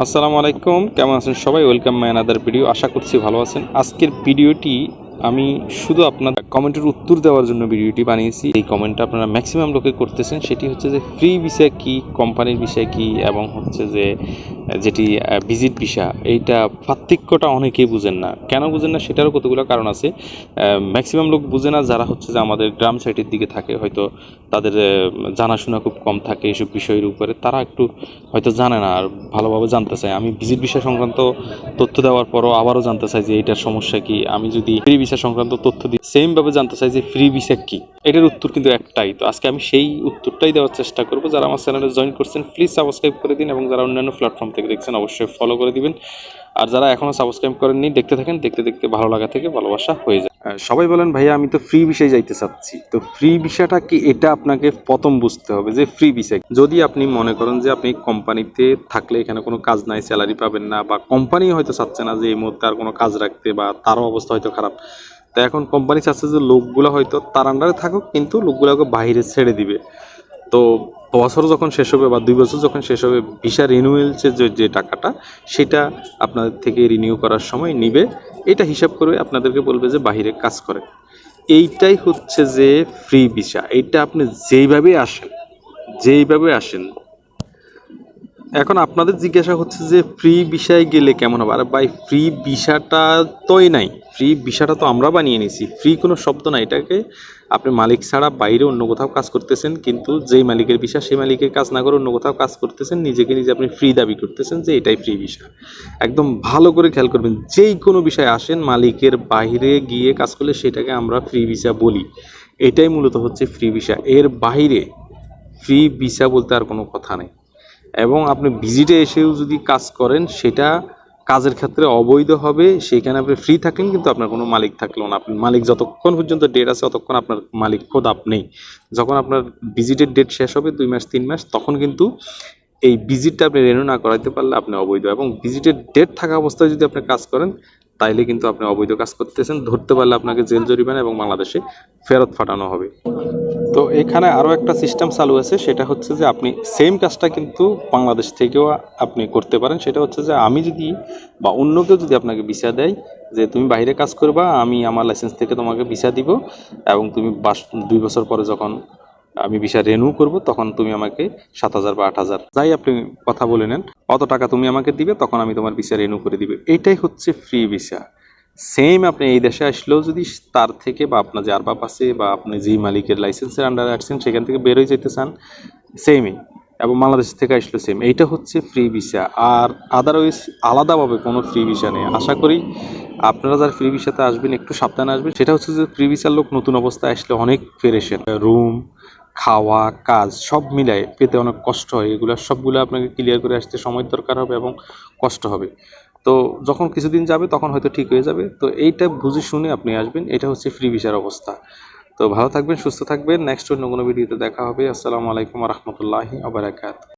আসসালামু আলাইকুম, কেমন আছেন সবাই? ওয়েলকাম মাই আনাদার ভিডিও আশা করছি ভালো আছেন। আজকের ভিডিওটি আমি শুধু আপনার কমেন্টের উত্তর দেওয়ার জন্য ভিডিওটি বানিয়েছি। এই কমেন্টটা আপনারা ম্যাক্সিমাম লোকে করতেছেন। সেটি হচ্ছে যে ফ্রি বিষয় কি কোম্পানির বিষয় কি, এবং হচ্ছে যে যেটি ভিজিট ভিসা এইটা পার্থক্যটা অনেকেই বুঝেন না। কেন বুঝেন না সেটারও কতগুলো কারণ আছে। ম্যাক্সিমাম লোক বুঝে না যারা হচ্ছে যে আমাদের গ্রাম সাইডের দিকে থাকে, হয়তো তাদের জানাশোনা খুব কম থাকে এইসব বিষয়ের উপরে। তারা একটু হয়তো জানে না আর ভালোভাবে জানতে চায়। আমি ভিজিট বিষয় সংক্রান্ত তথ্য দেওয়ার পরও আবারও জানতে চাই যে এটার সমস্যা কি। আমি যদি ফ্রি ভিসা সংক্রান্ত তথ্য দিই সেমভাবে জানতে চাই যে ফ্রি ভিসা কি। এটার উত্তর কিন্তু একটাই। তো আজকে আমি সেই উত্তরটাই দেওয়ার চেষ্টা করব। যারা আমার চ্যানেলে জয়েন করছেন প্লিজ সাবস্ক্রাইব করে দিন এবং যারা অন্যান্য প্ল্যাটফর্ম থেকে দেখছেন, অবশ্যই ফলো করে দিবেন। আর যারা এখনও সাবস্ক্রাইব করেননি, দেখতে থাকেন, দেখতে দেখতে ভালো লাগা থেকে ভালোবাসা হয়ে যায়। সবাই বলেন, ভাইয়া, আমি তো ফ্রি বিষয়ে যাইতে চাচ্ছি। তো ফ্রি বিষয়টা কি? এটা আপনাকে প্রথম বুঝতে হবে যে ফ্রি বিষয় যদি আপনি মনে করেন যে আপনি কোম্পানিতে থাকলে এখানে কোনো কাজ নাই স্যালারি পাবেন না বা কোম্পানি হয়তো চাচ্ছে না যে এই মুহূর্তে আর কোনো কাজ রাখতে বা তারও অবস্থা হয়তো খারাপ তো এখন কোম্পানি চাচ্ছে যে লোকগুলো হয়তো তার আন্ডারে থাকুক, কিন্তু লোকগুলোকে বাইরে ছেড়ে দিবে। তো বছর যখন শেষ হবে বা দুই বছর যখন শেষ হবে ভিসা রিনিউয়েলসের যে যে টাকাটা, সেটা আপনাদের থেকে রিনিউ করার সময় নিবে। এটা হিসাব করে আপনাদেরকে বলবে যে বাইরে কাজ করে। এইটাই হচ্ছে যে ফ্রি ভিসা এইটা আপনি যেইভাবে আসেন যেইভাবে আসেন এখন আপনাদের জিজ্ঞাসা হচ্ছে যে ফ্রি ভিসায় গেলে কেমন হবে? আর ভাই ফ্রি ভিসাটা তোই নাই। ফ্রি ভিসাটা তো আমরা বানিয়ে নিয়েছি। ফ্রি কোনো শব্দ না এটাকে আপনি মালিক ছাড়া বাইরে অন্য কোথাও কাজ করতেছেন, কিন্তু যেই মালিকের ভিসা সেই মালিকের কাজ না করে অন্য কোথাও কাজ করতেছেন, নিজেকে নিজে আপনি ফ্রি দাবি করতেছেন যে এটাই ফ্রি ভিসা একদম ভালো করে খেয়াল করবেন, যেই কোনো বিষয়ে আসেন, মালিকের বাইরে গিয়ে কাজ করলে সেটাকে আমরা ফ্রি ভিসা বলি। এটাই মূলত হচ্ছে ফ্রি ভিসা এর বাইরে ফ্রি ভিসা বলতে আর কোনো কথা নেই। এবং আপনি ভিজিটে এসেও যদি কাজ করেন, সেটা কাজের ক্ষেত্রে অবৈধ হবে, সেখানে আপনি ফ্রি থাকলেন, কিন্তু আপনার কোনো মালিক থাকল না। আপনার মালিক যতক্ষণ পর্যন্ত ডেট আছে, ততক্ষণ আপনার মালিক খোদ আপনি যখন আপনার ভিজিটের ডেট শেষ হবে, দুই মাস, তিন মাস, তখন কিন্তু এই ভিজিটটা আপনি রেনু না করাইতে পারলে আপনি অবৈধ। এবং ভিজিটের ডেট থাকা অবস্থায় যদি আপনি কাজ করেন তাইলে কিন্তু আপনি অবৈধ কাজ করতেছেন, ধরতে পারলে আপনাকে জেল জরিমানা এবং বাংলাদেশে ফেরত পাঠানো হবে। তো এখানে আরও একটা সিস্টেম চালু আছে, সেটা হচ্ছে যে আপনি সেম কাজটা কিন্তু বাংলাদেশ থেকেও আপনি করতে পারেন। সেটা হচ্ছে যে আমি যদি বা অন্য কেউ যদি আপনাকে ভিসা দেয়, যে তুমি বাইরে কাজ করবা, আমি আমার লাইসেন্স থেকে তোমাকে ভিসা দিব এবং তুমি বাস দুই বছর পরে যখন আমি ভিসা রেনিউ করব, তখন তুমি আমাকে সাত হাজার বা আট হাজার, যাই আপনি কথা বলে নেন, অত টাকা তুমি আমাকে দিবে, তখন আমি তোমার ভিসা রেনিউ করে দিবে। এটাই হচ্ছে ফ্রি ভিসা। সেম আপনি এই দেশে আসলেও যদি তার থেকে বা আপনার যে আরবাব আছে বা আপনি যেই মালিকের লাইসেন্সের আন্ডারে আসছেন, সেখান থেকে বেরোয় যেতে চান সেমই এবং বাংলাদেশ থেকে আসলে সেম এইটা হচ্ছে ফ্রি ভিসা। আর আদারওয়াইজ আলাদাভাবে কোনো ফ্রি ভিসা নেই। আশা করি আপনারা যারা ফ্রি ভিসাতে আসবেন, একটু সাবধানে আসবেন। সেটা হচ্ছে যে ফ্রি ভিসার লোক নতুন অবস্থায় আসলে অনেক ফেরেছেন রুম খাওয়া, কাজ সব মিলায় পেতে অনেক কষ্ট হয়। এগুলো সবগুলো আপনাকে ক্লিয়ার করে আসতে সময় দরকার হবে এবং কষ্ট হবে। তো যখন কিছুদিন যাবে, তখন হয়তো ঠিক হয়ে যাবে। তো এইটা বুঝে শুনে আপনি আসবেন। এটা হচ্ছে ফ্রি ভিসার অবস্থা। তো ভালো থাকবেন, সুস্থ থাকবেন। নেক্সট অন্য কোনো ভিডিওতে দেখা হবে। আসসালামু আলাইকুম রহমতুল্লাহি আবরাকাত